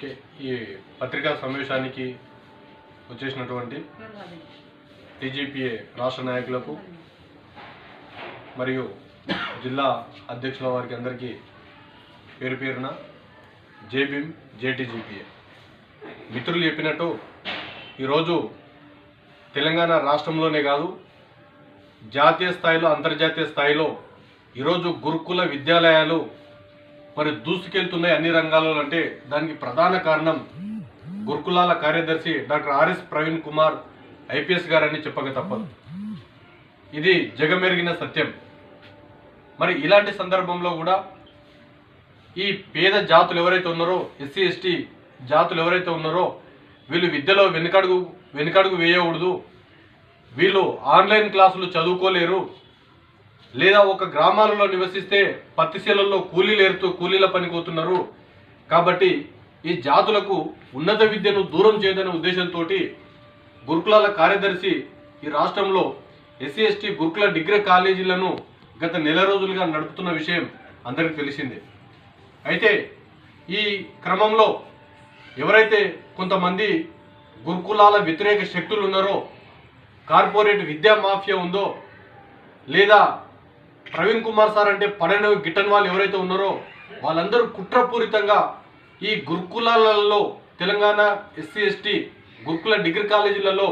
Okay ఈ పత్రికా సమావేశానికి వచ్చేసినటువంటి టీజీపీఏ రాష్ట్ర నాయకులకు మరియు జిల్లా అధ్యక్షుల వారికి అందరికీ పేరు పేరున జేబీఎం జేటీజీపీఏ మిత్రులు చెప్పినట్టు ఈరోజు తెలంగాణ రాష్ట్రంలోనే కాదు జాతీయ స్థాయిలో అంతర్జాతీయ స్థాయిలో ఈరోజు గురుకుల విద్యాలయాలు మరి దూసుకెళ్తున్నాయి అన్ని రంగాలలో అంటే దానికి ప్రధాన కారణం గురుకులాల కార్యదర్శి doctor RS Praveen Kumar IPS గారని చెప్పక తప్పదు. ఇది జగమెరిగిన సత్యం. మరి ఇలాంటి సందర్భంలో కూడా ఈ పేద జాతులు ఎవరైతే ఉన్నారో ఎస్సీ ఎస్టీ జాతులు ఎవరైతే ఉన్నారో వీళ్ళు విద్యలో వెనుకడుగు వెనుకడుగు వేయకూడదు. వీళ్ళు ఆన్లైన్ క్లాసులు చదువుకోలేరు. లేదా ఒక గ్రామాలలో నివసిస్తే పత్తిశీలల్లో కూలీలు ఏరుతూ కూలీల పనికోతున్నారు కాబట్టి ఈ జాతులకు ఉన్నత విద్యను దూరం చేయదనే ఉద్దేశంతో గురుకులాల కార్యదర్శి ఈ రాష్ట్రంలో ఎస్సీ ఎస్టీ గురుకుల డిగ్రీ కాలేజీలను గత నెల రోజులుగా నడుపుతున్న విషయం అందరికీ తెలిసిందే. అయితే ఈ క్రమంలో ఎవరైతే కొంతమంది గురుకులాల వ్యతిరేక శక్తులు ఉన్నారో కార్పొరేట్ విద్యా మాఫియా ఉందో లేదా ప్రవీణ్ కుమార్ సార్ అంటే పడని గిట్టని వాళ్ళు ఎవరైతే ఉన్నారో వాళ్ళందరూ కుట్రపూరితంగా ఈ గురుకులాలలో తెలంగాణ ఎస్సీ ఎస్టీ గురుకుల డిగ్రీ కాలేజీలలో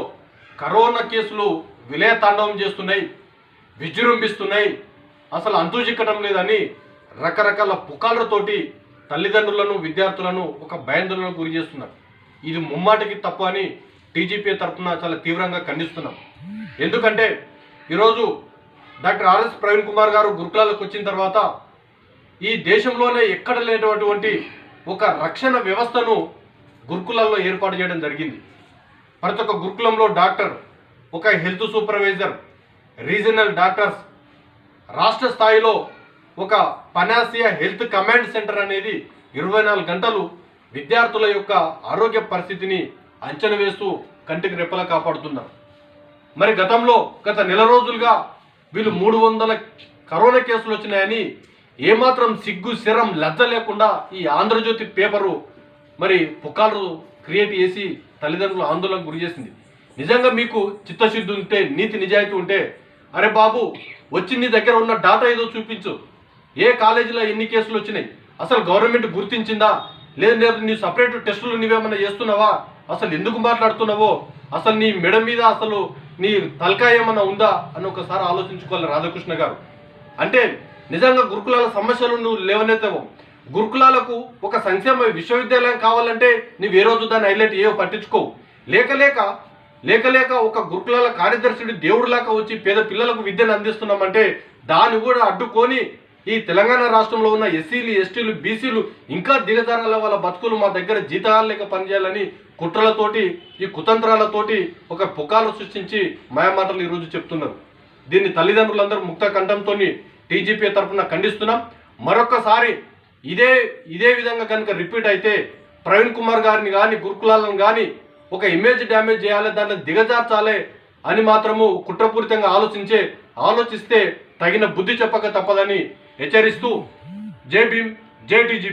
కరోనా కేసులు విలయతాండవం చేస్తున్నాయి విజృంభిస్తున్నాయి. అసలు అంతుచిక్కడం లేదని రకరకాల పుకాలతోటి తల్లిదండ్రులను విద్యార్థులను ఒక భయాందోళనకు గురి చేస్తున్నారు. ఇది ముమ్మాటికి తప్పు అని టీజీపీ తరఫున చాలా తీవ్రంగా ఖండిస్తున్నాం. ఎందుకంటే ఈరోజు డాక్టర్ ఆర్ఎస్ ప్రవీణ్ కుమార్ గారు గురుకులాలకు వచ్చిన తర్వాత ఈ దేశంలోనే ఎక్కడ లేనటువంటి ఒక రక్షణ వ్యవస్థను గురుకులాల్లో ఏర్పాటు చేయడం జరిగింది. ప్రతి ఒక్క గురుకులంలో డాక్టర్ ఒక హెల్త్ సూపర్వైజర్ రీజనల్ డాక్టర్స్ రాష్ట్ర స్థాయిలో ఒక పనాసియా హెల్త్ కమాండ్ సెంటర్ అనేది ఇరవై నాలుగు గంటలు విద్యార్థుల యొక్క ఆరోగ్య పరిస్థితిని అంచనా వేస్తూ కంటికి రెప్పలా కాపాడుతున్నారు. మరి గతంలో గత నెల రోజులుగా వీళ్ళు మూడు వందల కరోనా కేసులు వచ్చినాయని ఏమాత్రం సిగ్గు శరం లజ్జ లేకుండా ఈ ఆంధ్రజ్యోతి పేపరు మరి పుకాలు క్రియేట్ చేసి తల్లిదండ్రులు ఆందోళనకు గురి చేసింది. నిజంగా మీకు చిత్తశుద్ధి ఉంటే నీతి నిజాయితీ ఉంటే అరే బాబు వచ్చి నీ దగ్గర ఉన్న డాటా ఏదో చూపించు. ఏ కాలేజీలో ఎన్ని కేసులు వచ్చినాయి? అసలు గవర్నమెంట్ గుర్తించిందా? లేదంటే నీ సపరేట్ టెస్టులు నీవేమన్నా చేస్తున్నావా? అసలు ఎందుకు మాట్లాడుతున్నావో? అసలు నీ మెడ మీద అసలు నీ తలకాయ ఏమన్నా ఉందా అని ఒకసారి ఆలోచించుకోవాలి రాధాకృష్ణ గారు. అంటే నిజంగా గురుకులాల సమస్యలు నువ్వు లేవనెత్తావు. గురుకులాలకు ఒక సంక్షేమ విశ్వవిద్యాలయం కావాలంటే నువ్వు ఏ రోజు దాన్ని హైలైట్ ఏవో పట్టించుకోవు. లేక లేక లేక లేక ఒక గురుకులాల కార్యదర్శుడు దేవుడిలాగా వచ్చి పేద పిల్లలకు విద్యను అందిస్తున్నామంటే దాన్ని కూడా అడ్డుకొని ఈ తెలంగాణ రాష్ట్రంలో ఉన్న ఎస్సీలు ఎస్టీలు బీసీలు ఇంకా దిగజారాల వాళ్ళ బతుకులు మా దగ్గర జీతాలు లేక పనిచేయాలని కుట్రలతోటి ఈ కుతంత్రాలతోటి ఒక పుకాలు సృష్టించి మాయమాటలు ఈరోజు చెప్తున్నారు. దీన్ని తల్లిదండ్రులందరూ ముక్త కంఠంతో టీజీపీ తరఫున ఖండిస్తున్నాం. మరొకసారి ఇదే ఇదే విధంగా కనుక రిపీట్ అయితే ప్రవీణ్ కుమార్ గారిని కానీ గురుకులాలను కానీ ఒక ఇమేజ్ డ్యామేజ్ చేయాలి దాన్ని దిగజార్చాలి అని మాత్రము కుట్రపూరితంగా ఆలోచించే ఆలోచిస్తే తగిన బుద్ధి చెప్పక తప్పదని హెచ్చరిస్తూ జై భీమ్ జై టీజీ